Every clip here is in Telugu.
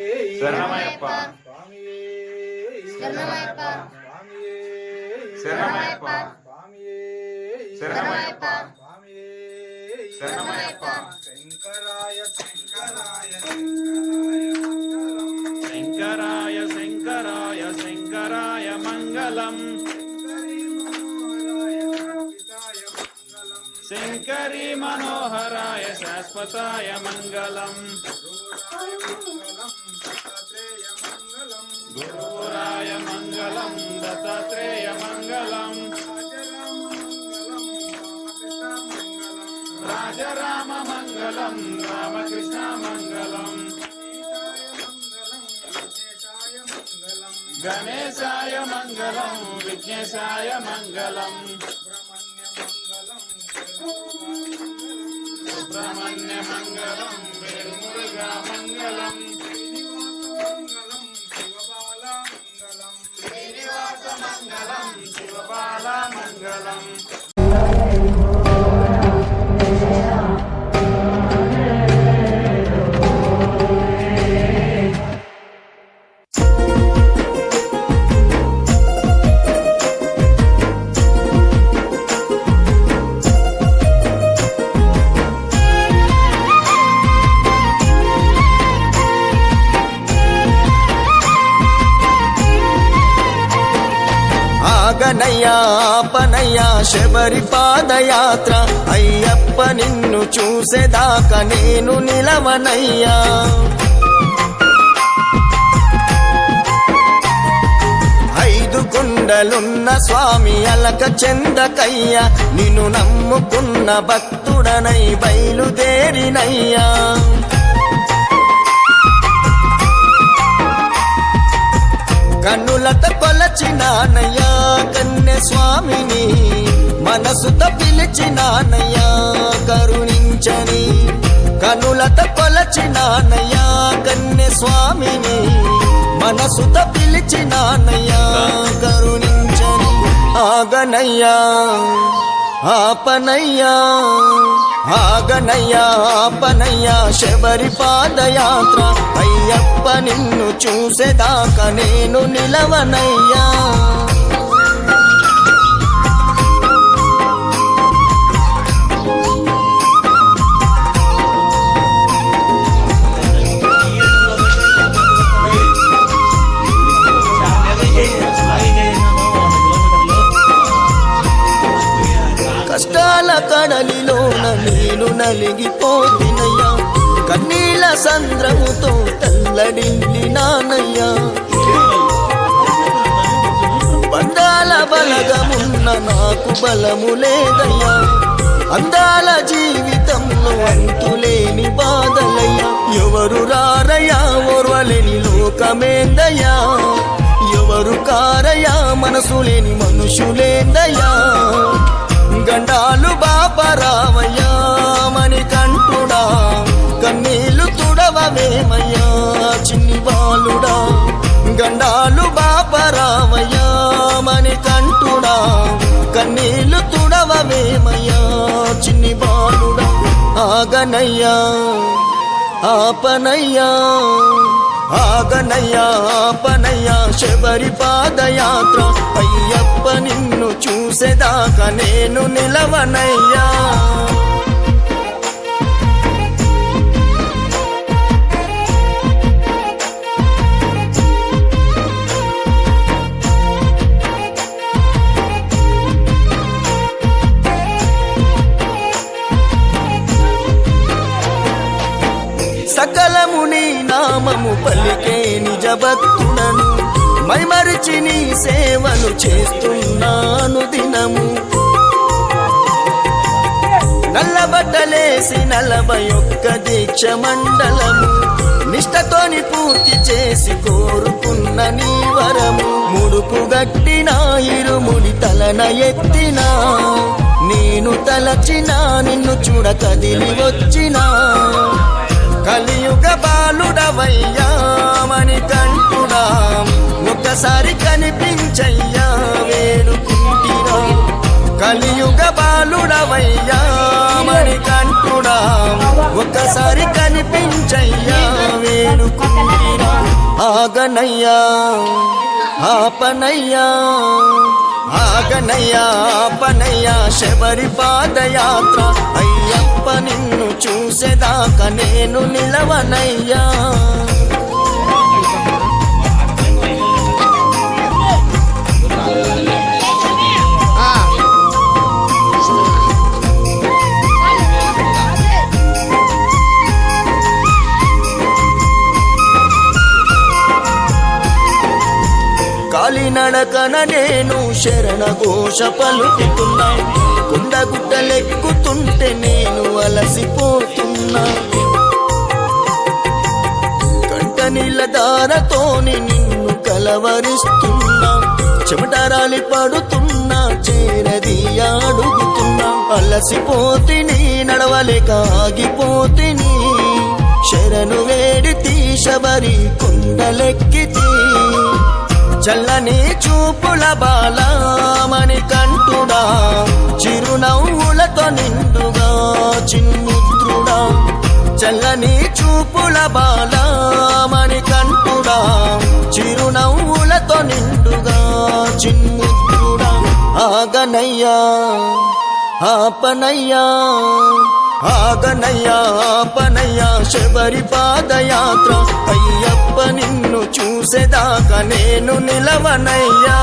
శరణమయ్యప్ప. శరణమయ్యప్ప. శరణమయ్యప్ప. శరణమయ్యప్ప. శరణమయ్యప్ప. శంకరాయ శంకరాయ శంకరాయ శంకరాయ శంకరాయ మంగళం. శంకరీ మనోహరాయ శాశ్వతాయ మంగళం. గురూరాయ మంగళం దత్తాత్రేయ మంగళం రాజరామ మంగళం రామకృష్ణ మంగళం గణేశాయ మంగళం విఘ్నేశాయ మంగళం సుబ్రహ్మణ్య మంగళం మంగళం. ఆగనయ్యా ఆపనయ్యా శబరి పాదయాత్ర. అయ్యప్ప నిన్ను చూసేదాకా నేను నిలవనయ్యా. ఐదు కొండలున్న స్వామి అలక చెందకయ్య. నిన్ను నమ్ముకున్న భక్తుడనై బయలుదేరినయ్యా. కన్నులత కొలచినానయ్యా కన్నె స్వామిని మనసుత పిలిచినానయ్యా కరుణించని. కనులత కొలచినానయ్యా కన్నె స్వామిని మనసుత పిలిచినానయ్యా కరుణించని. ఆగనయ్యా ఆపనయ్యా ఆగనయ్యా ఆపనయ్యా. శబరి పాదయాత్ర అయ్యప్ప నిన్ను చూసేదాకా నేను నిలవనయ్యా. కష్టాల కడలిలోన నేను నలిగిపోతినయ్యా. కన్నీ సంద్రముతో తల్లడిల్లి నానయ్యా బంధాల బలగమున్న నాకు బలము లేదయ్యా. అందాల జీవితంలో అంతులేని బాధలయ్యా. ఎవరు రారయ్యా? ఓర్వలేని లోకమేందయ్యా? ఎవరు కారయ్యా? మనసు లేని మనుషులేందయ్యా? గండాలు బాపరామయ్యా ఏమయ్యా చిన్ని బాలుడా గండాలు బాపరామయ్యా మని కంటుడా కన్నీళ్ళు తుడవవేమయ్యా చిన్ని బాలుడా ఆగనయ్యా ఆపనయ్యా ఆగనయ్యా ఆపనయ్యా శబరి పాదయాత్ర అయ్యప్ప నిన్ను చూసేదాకా నేను నిలవనయ్యా. భక్తుడను మైమరిచి నీ సేవలు చేస్తున్నాను దినము. నల్లబట్టలేసి నలభై ఒక్క దీక్ష మండలము నిష్టతోని పూర్తి చేసి కోరుకున్న నీ వరము. ముడుపు గట్టిన ఇరుముడి తలన ఎత్తిన నేను తలచిన నిన్ను చూడ కదిలి వచ్చినా. కలియుగ బాలుడవయ్యామని కంటున్నాం కంటుడా ఒకసారి కనిపించయ్యా వేడుకుంటిరా కలియుగ బాలుడవయ్యామని కంటున్నాం కంటుడా ఒకసారి కనిపించయ్యా వేడుకుంటిరా ఆగనయ్యా ఆపనయ్యా ఆగనయ్యా ఆపనయ్యా శబరి పాదయాత్ర అయ్యప్ప నిన్ను చూసేదాకా నేను నిలవనయ్యా. కాలినడకన నేను శరణఘోష పలుకుతున్నా కుండగుట్టలెక్కుతుంటే నేను అలసిపోతున్నా. కంట నీళ్ళ దారతోని నిన్ను కలవరిస్తున్నా. చెమటరాలి పడుతున్నా చేరది అడుగుతున్నా. అలసిపోతిని నడవలేక ఆగిపోతిని శరణు వేడితి శబరి కొండలెక్కితే చల్లని చూపుల బాలమణి కంటుడా చిరునవ్వులతో నిండుగా చిన్ముద్రుడా. చల్లని చూపుల బాలమణి కంటుడా చిరునవ్వులతో నిండుగా చిన్ముద్రుడా. ఆగనయ్యా ఆపనయ్యా. ఆగనయ్యా ఆపనయ్యా శబరి పాదయాత్ర. అయ్యప్ప నిన్ను చూసేదాకా నేను నిలవనయ్యా.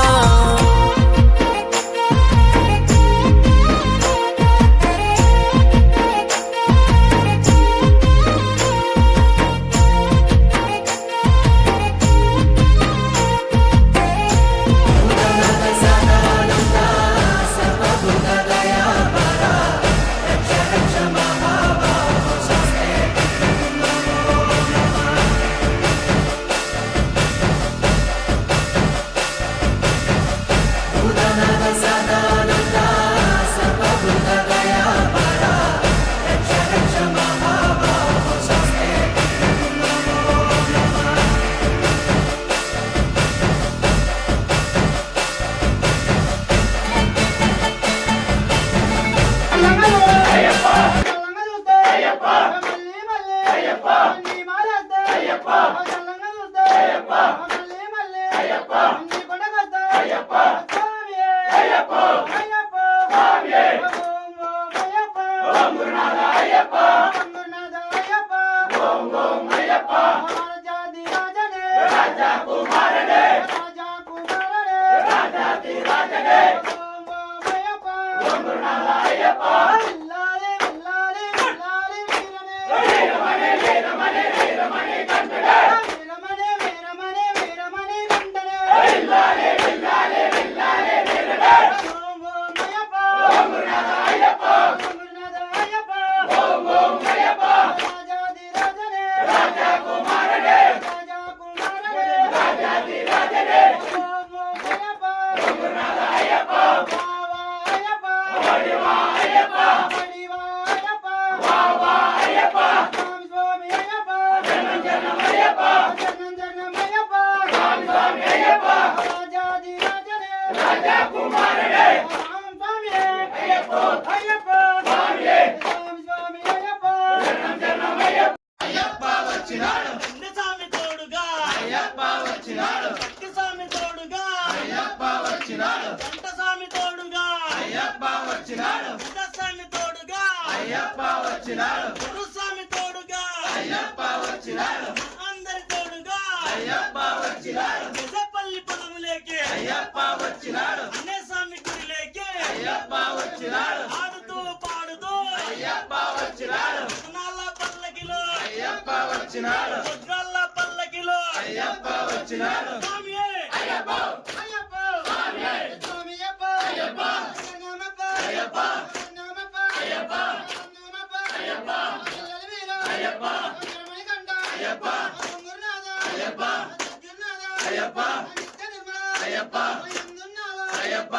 స్వామి అయ్యప్ప వచ్చినాడు. భక్తి తోడుగా అయ్యప్ప వచ్చినాడు అందరి తోడుగా అయ్యప్ప వచ్చినాడు అయ్యప్ప వచ్చినాడు అన్నే స్వామి గుడిలేకి అయ్యప్ప వచ్చినాడు ఆడుతూ పాడుతూ అయ్యప్ప వచ్చినాడు నాళ్ళ పల్లకిలో అయ్యప్ప వచ్చినాడు ఉజ్వల్ల పల్లకిలో అయ్యప్ప వచ్చినాడు స్వామి అయ్యప్ప అయ్యప్ప స్వామి స్వామి అయ్యప్ప అయ్యప్ప నమప్ప అయ్యప్ప నమప్ప అయ్యప్ప నమప్ప అయ్యప్ప అయ్యప్ప మణికంఠ అయ్యప్ప గురునాథ అయ్యప్ప గురునాథ అయ్యప్ప అయ్యప్ప అయ్యప్ప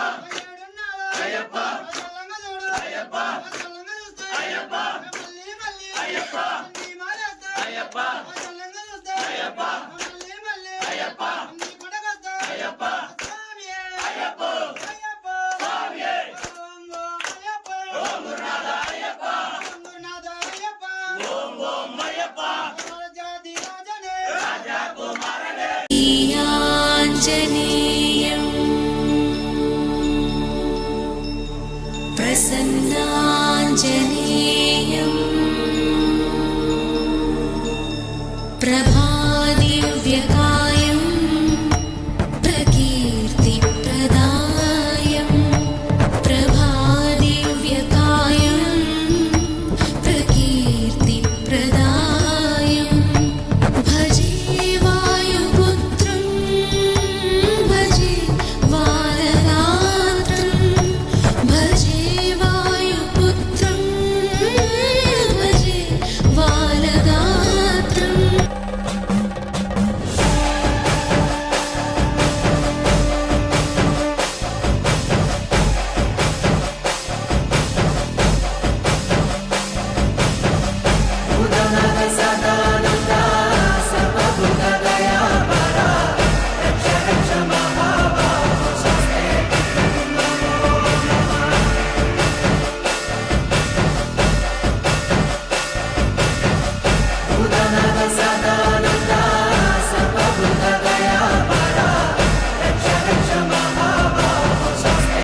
అయ్యప్ప చల్లంగదోడు అయ్యప్ప చల్లంగదూస్తే అయ్యప్ప మల్లి మల్లి అయ్యప్ప నీ మారేస్తే అయ్యప్ప చల్లంగదూస్తే అయ్యప్ప మల్లి మల్లి అయ్యప్ప నీ కొడగస్తే అయ్యప్ప స్వామి అయ్యప్ప అయ్యప్ప Jenny.